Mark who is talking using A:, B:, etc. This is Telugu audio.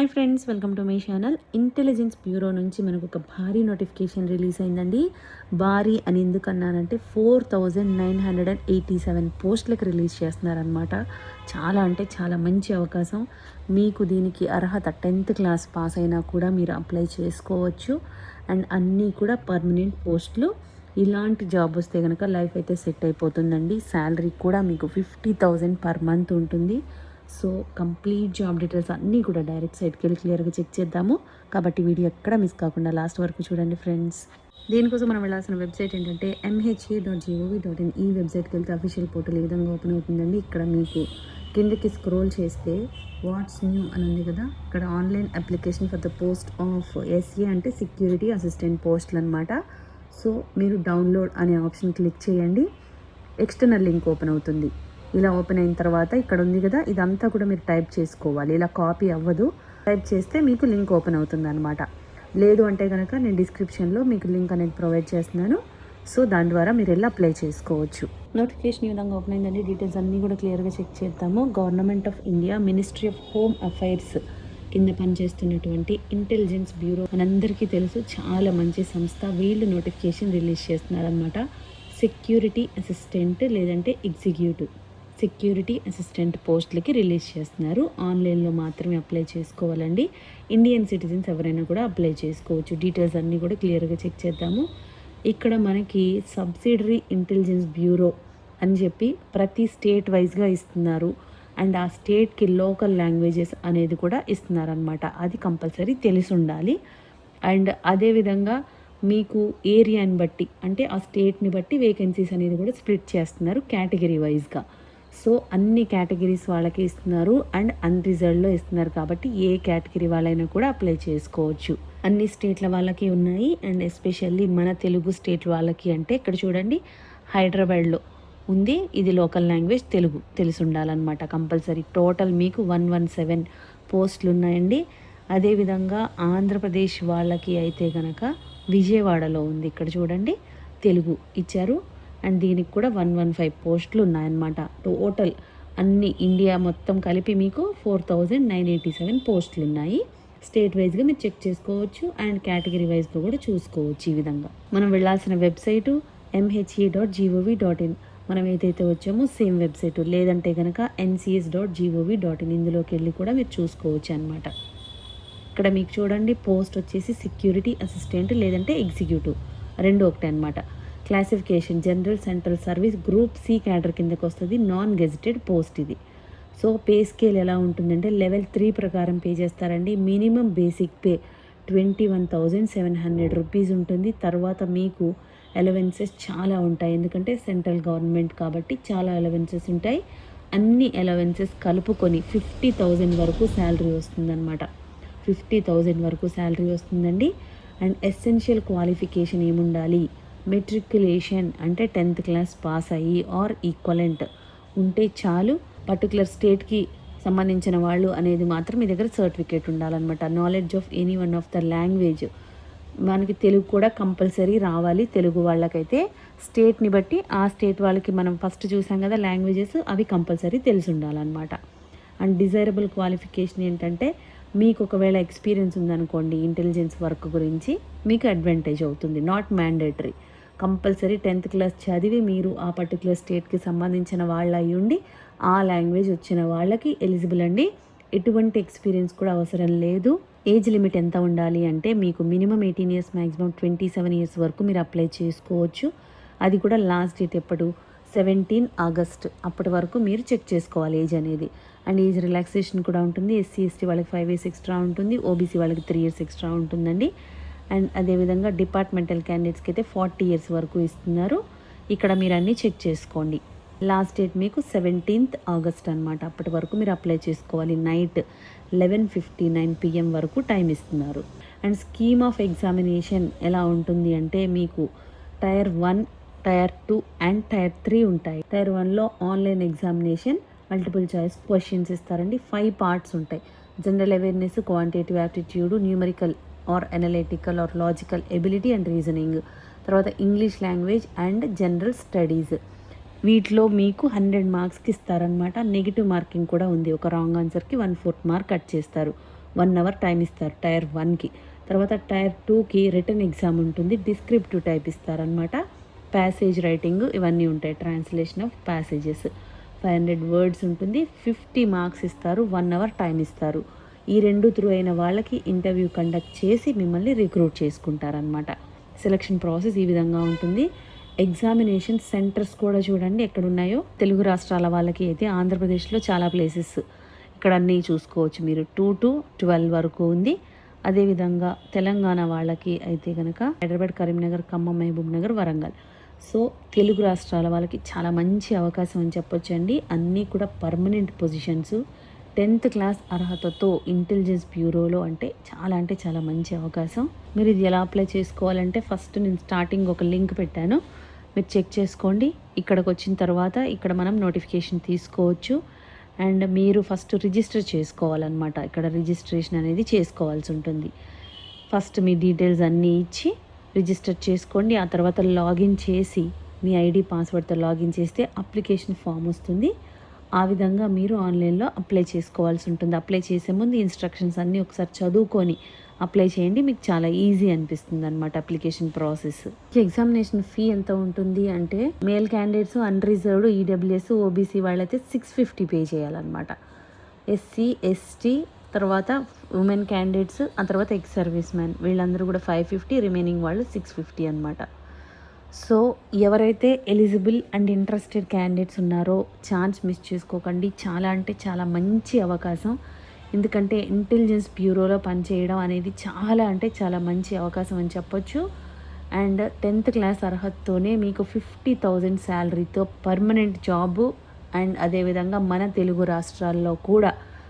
A: Hi friends welcome to my channel intelligence bureau నుంచి మనకు ఒక భారీ నోటిఫికేషన్ రిలీజ్ అయిందండి. భారీ అని ఎందుకు అన్నానంటే four thousand nine hundred and eighty seven పోస్టులకు రిలీజ్ చేస్తున్నారనమాట చాలా అంటే చాలా మంచి అవకాశం. మీకు దీనికి అర్హత టెన్త్ క్లాస్ పాస్ అయినా కూడా మీరు అప్లై చేసుకోవచ్చు. అండ్ అన్నీ కూడా పర్మనెంట్ పోస్టులు. ఇలాంటి జాబ్ వస్తే కనుక లైఫ్ అయితే సెట్ అయిపోతుందండి. శాలరీ కూడా మీకు ఫిఫ్టీ థౌజండ్ పర్ మంత్ ఉంటుంది. సో కంప్లీట్ జాబ్ డీటెయిల్స్ అన్నీ కూడా డైరెక్ట్ సైట్కి వెళ్ళి క్లియర్గా చెక్ చేద్దాము. కాబట్టి వీడియో ఎక్కడ మిస్ కాకుండా లాస్ట్ వరకు చూడండి ఫ్రెండ్స్. దీనికోసం మనం వెళ్ళాల్సిన వెబ్సైట్ ఏంటంటే MHA dot G O V dot in ఈ వెబ్సైట్కి వెళ్తే అఫీషియల్ పోర్టల్ ఈ విధంగా ఓపెన్ అవుతుందండి. ఇక్కడ మీకు కిందకి స్క్రోల్ చేస్తే వాట్స్ న్యూ అని ఉంది కదా? ఇక్కడ online application for the post of SA అంటే సెక్యూరిటీ అసిస్టెంట్ పోస్టులు అనమాట సో మీరు డౌన్లోడ్ అనే ఆప్షన్ క్లిక్ చేయండి. ఎక్స్టర్నల్ లింక్ ఓపెన్ అవుతుంది. ఇలా ఓపెన్ అయిన తర్వాత ఇక్కడ ఉంది కదా ఇదంతా కూడా మీరు టైప్ చేసుకోవాలి. ఇలా కాపీ అవ్వదు. టైప్ చేస్తే మీకు లింక్ ఓపెన్ అవుతుంది అనమాట లేదు అంటే కనుక నేను డిస్క్రిప్షన్లో మీకు లింక్ అనేది ప్రొవైడ్ చేస్తున్నాను. సో దాని ద్వారా మీరు ఎలా అప్లై చేసుకోవచ్చు. నోటిఫికేషన్ ఈ విధంగా ఓపెన్ అయిందండి. డీటెయిల్స్ అన్నీ కూడా క్లియర్గా చెక్ చేద్దాము. Government of India ministry of home affairs కింద పనిచేస్తున్నటువంటి ఇంటెలిజెన్స్ బ్యూరో మనందరికీ తెలుసు. చాలా మంచి సంస్థ. వీళ్ళు నోటిఫికేషన్ రిలీజ్ చేస్తున్నారనమాట సెక్యూరిటీ అసిస్టెంట్ లేదంటే ఎగ్జిక్యూటివ్ సెక్యూరిటీ అసిస్టెంట్ పోస్టులకి రిలీజ్ చేస్తున్నారు. ఆన్లైన్లో మాత్రమే అప్లై చేసుకోవాలండి. ఇండియన్ సిటిజన్స్ ఎవరైనా కూడా అప్లై చేసుకోవచ్చు. డీటెయిల్స్ అన్నీ కూడా క్లియర్గా చెక్ చేద్దాము. ఇక్కడ మనకి సబ్సిడరీ ఇంటెలిజెన్స్ బ్యూరో అని చెప్పి ప్రతి స్టేట్ వైజ్గా ఇస్తున్నారు. అండ్ ఆ స్టేట్కి లోకల్ లాంగ్వేజెస్ అనేది కూడా ఇస్తున్నారనమాట అది కంపల్సరీ తెలిసి ఉండాలి. అండ్ అదేవిధంగా మీకు ఏరియాని బట్టి అంటే ఆ స్టేట్ని బట్టి వేకెన్సీస్ అనేది కూడా స్ప్లిట్ చేస్తున్నారు కేటగిరీ వైజ్గా. సో అన్ని కేటగిరీస్ వాళ్ళకి ఇస్తున్నారు అండ్ అన్రిజర్వ్డ్లో ఇస్తున్నారు కాబట్టి ఏ కేటగిరీ వాళ్ళైనా కూడా అప్లై చేసుకోవచ్చు. అన్ని స్టేట్ల వాళ్ళకి ఉన్నాయి అండ్ ఎస్పెషల్లీ మన తెలుగు స్టేట్ వాళ్ళకి అంటే ఇక్కడ చూడండి హైదరాబాద్లో ఉంది. ఇది లోకల్ లాంగ్వేజ్ తెలుగు తెలిసి ఉండాలన్నమాట కంపల్సరీ. టోటల్ మీకు వన్ వన్ సెవెన్ పోస్టులు ఉన్నాయండి అదేవిధంగా ఆంధ్రప్రదేశ్ వాళ్ళకి అయితే కనుక విజయవాడలో ఉంది. ఇక్కడ చూడండి తెలుగు ఇచ్చారు. అండ్ దీనికి కూడా వన్ వన్ ఫైవ్ పోస్టులు ఉన్నాయన్నమాట. టోటల్ అన్ని ఇండియా మొత్తం కలిపి మీకు four thousand nine eighty seven పోస్టులు ఉన్నాయి. స్టేట్ వైజ్గా మీరు చెక్ చేసుకోవచ్చు అండ్ కేటగిరీ వైజ్గా కూడా చూసుకోవచ్చు ఈ విధంగా. మనం వెళ్ళాల్సిన website MHE dot G O V dot in మనం ఏదైతే వచ్చామో సేమ్ వెబ్సైట్ లేదంటే కనుక NCS dot G O V dot in ఇందులోకి వెళ్ళి కూడా మీరు చూసుకోవచ్చు అనమాట ఇక్కడ మీకు చూడండి పోస్ట్ వచ్చేసి సెక్యూరిటీ అసిస్టెంట్ లేదంటే ఎగ్జిక్యూటివ్ రెండు ఒకటే అనమాట classification general central service group C cadre కిందకు వస్తుంది నాన్ గెజిటెడ్ పోస్ట్ ఇది. సో పే స్కేల్ ఎలా ఉంటుందంటే లెవెల్ త్రీ ప్రకారం పే చేస్తారండి. Minimum basic pay twenty one thousand seven hundred rupees ఉంటుంది. తర్వాత మీకు అలవెన్సెస్ చాలా ఉంటాయి. ఎందుకంటే సెంట్రల్ గవర్నమెంట్ కాబట్టి చాలా అలవెన్సెస్ ఉంటాయి. అన్ని అలవెన్సెస్ కలుపుకొని ఫిఫ్టీ థౌజండ్ వరకు శాలరీ వస్తుందన్నమాట. ఫిఫ్టీ థౌజండ్ వరకు శాలరీ వస్తుందండి. అండ్ ఎసెన్షియల్ క్వాలిఫికేషన్ ఏముండాలి? మెట్రికులేషన్ అంటే టెన్త్ క్లాస్ పాస్ అయ్యి ఆర్ ఈక్వలెంట్ ఉంటే చాలు. పర్టికులర్ స్టేట్కి సంబంధించిన వాళ్ళు అనేది మాత్రం మీ దగ్గర సర్టిఫికేట్ ఉండాలన్నమాట. Knowledge of any one of the language మనకి తెలుగు కూడా కంపల్సరీ రావాలి. తెలుగు వాళ్ళకైతే స్టేట్ని బట్టి ఆ స్టేట్ వాళ్ళకి మనం ఫస్ట్ చూసాం కదా లాంగ్వేజెస్ అవి కంపల్సరీ తెలిసి ఉండాలన్నమాట. అండ్ డిజైరబుల్ క్వాలిఫికేషన్ ఏంటంటే మీకు ఒకవేళ ఎక్స్పీరియన్స్ ఉందనుకోండి ఇంటెలిజెన్స్ వర్క్ గురించి మీకు అడ్వాంటేజ్ అవుతుంది. Not mandatory compulsory tenth class చదివి మీరు ఆ పర్టికులర్ స్టేట్కి సంబంధించిన వాళ్ళ అయి ఉండి ఆ లాంగ్వేజ్ వచ్చిన వాళ్ళకి ఎలిజిబుల్ అండి. ఎటువంటి ఎక్స్పీరియన్స్ కూడా అవసరం లేదు. ఏజ్ లిమిట్ ఎంత ఉండాలి అంటే మీకు minimum eighteen years maximum twenty seven years వరకు మీరు అప్లై చేసుకోవచ్చు. అది కూడా లాస్ట్ డేట్ ఎప్పుడు? సెవెంటీన్ ఆగస్ట్ అప్పటి వరకు మీరు చెక్ చేసుకోవాలి ఏజ్ అనేది. అండ్ ఏజ్ రిలాక్సేషన్ కూడా ఉంటుంది. ఎస్సీ ఎస్టీ వాళ్ళకి ఫైవ్ ఇయర్స్ ఎక్స్ట్రా ఉంటుంది. ఓబీసీ వాళ్ళకి త్రీ ఇయర్స్ ఎక్స్ట్రా ఉంటుందండి. అండ్ అదేవిధంగా డిపార్ట్మెంటల్ క్యాండిడేట్స్కి అయితే ఫార్టీ ఇయర్స్ వరకు ఇస్తున్నారు. ఇక్కడ మీరు అన్నీ చెక్ చేసుకోండి. లాస్ట్ డేట్ మీకు సెవెంటీన్త్ ఆగస్ట్ అనమాట అప్పటి వరకు మీరు అప్లై చేసుకోవాలి. Night eleven fifty nine PM వరకు టైం ఇస్తున్నారు. అండ్ స్కీమ్ ఆఫ్ ఎగ్జామినేషన్ ఎలా ఉంటుంది అంటే మీకు tier one tier two and tier three ఉంటాయి. టైర్ వన్లో online examination multiple choice questions ఇస్తారండి. ఫైవ్ పార్ట్స్ ఉంటాయి. General awareness quantitative aptitude numerical or analytical or logical ability and reasoning తర్వాత English language and general studies వీటిలో మీకు హండ్రెడ్ మార్క్స్కి ఇస్తారనమాట నెగిటివ్ మార్కింగ్ కూడా ఉంది. ఒక రాంగ్ ఆన్సర్కి వన్ ఫోర్త్ మార్క్ కట్ చేస్తారు. వన్ అవర్ టైం ఇస్తారు. టైర్ వన్కి తర్వాత టైర్ టూకి రిటర్న్ ఎగ్జామ్ ఉంటుంది. డిస్క్రిప్టివ్ టైప్ ఇస్తారనమాట ప్యాసేజ్ రైటింగ్ ఇవన్నీ ఉంటాయి. Translation of passages five hundred words ఉంటుంది. ఫిఫ్టీ మార్క్స్ ఇస్తారు. వన్ అవర్ టైం ఇస్తారు. ఈ రెండు త్రూ అయిన వాళ్ళకి ఇంటర్వ్యూ కండక్ట్ చేసి మిమ్మల్ని రిక్రూట్ చేసుకుంటారనమాట సెలక్షన్ ప్రాసెస్ ఈ విధంగా ఉంటుంది. ఎగ్జామినేషన్ సెంటర్స్ కూడా చూడండి ఎక్కడ ఉన్నాయో తెలుగు రాష్ట్రాల వాళ్ళకి అయితే ఆంధ్రప్రదేశ్లో చాలా ప్లేసెస్. ఇక్కడ అన్నీ చూసుకోవచ్చు మీరు. టూ టు ట్వెల్వ్ వరకు ఉంది. అదేవిధంగా తెలంగాణ వాళ్ళకి అయితే కనుక హైదరాబాద్ కరీంనగర్ ఖమ్మం మహబూబ్ నగర్ వరంగల్. సో తెలుగు రాష్ట్రాల వాళ్ళకి చాలా మంచి అవకాశం అని చెప్పొచ్చండి. అన్నీ కూడా పర్మనెంట్ పొజిషన్స్. టెన్త్ క్లాస్ అర్హతతో ఇంటెలిజెన్స్ బ్యూరోలో అంటే చాలా అంటే చాలా మంచి అవకాశం. మీరు ఇది ఎలా అప్లై చేసుకోవాలంటే ఫస్ట్ నేను స్టార్టింగ్ ఒక లింక్ పెట్టాను. మీరు చెక్ చేసుకోండి. ఇక్కడికి వచ్చిన తర్వాత ఇక్కడ మనం నోటిఫికేషన్ తీసుకోవచ్చు. అండ్ మీరు ఫస్ట్ రిజిస్టర్ చేసుకోవాలన్నమాట. ఇక్కడ రిజిస్ట్రేషన్ అనేది చేసుకోవాల్సి ఉంటుంది. ఫస్ట్ మీ డీటెయిల్స్ అన్నీ ఇచ్చి రిజిస్టర్ చేసుకోండి. ఆ తర్వాత లాగిన్ చేసి మీ ఐడి పాస్వర్డ్తో లాగిన్ చేస్తే అప్లికేషన్ ఫామ్ వస్తుంది. ఆ విధంగా మీరు ఆన్లైన్లో అప్లై చేసుకోవాల్సి ఉంటుంది. అప్లై చేసే ముందు ఇన్స్ట్రక్షన్స్ అన్నీ ఒకసారి చదువుకొని అప్లై చేయండి. మీకు చాలా ఈజీ అనిపిస్తుంది అనమాట అప్లికేషన్ ప్రాసెస్. ఎగ్జామినేషన్ ఫీ ఎంత ఉంటుంది అంటే male candidates unreserved EWS OBC వాళ్ళైతే సిక్స్ ఫిఫ్టీ పే చేయాలన్నమాట. ఎస్సీ ఎస్టీ తర్వాత ఉమెన్ క్యాండిడేట్స్ ఆ తర్వాత ఎక్స్ సర్వీస్ మ్యాన్ వీళ్ళందరూ కూడా ఫైవ్ ఫిఫ్టీ రిమైనింగ్ వాళ్ళు సిక్స్ ఫిఫ్టీ అనమాట సో ఎవరైతే ఎలిజిబుల్ అండ్ ఇంట్రెస్టెడ్ క్యాండిడేట్స్ ఉన్నారో ఛాన్స్ మిస్ చేసుకోకండి. చాలా అంటే చాలా మంచి అవకాశం. ఎందుకంటే ఇంటెలిజెన్స్ బ్యూరోలో పనిచేయడం అనేది చాలా అంటే చాలా మంచి అవకాశం అని చెప్పొచ్చు. అండ్ టెన్త్ క్లాస్ అర్హతతోనే మీకు ఫిఫ్టీ థౌజండ్ శాలరీతో పర్మనెంట్ జాబు అండ్ అదేవిధంగా మన తెలుగు రాష్ట్రాల్లో కూడా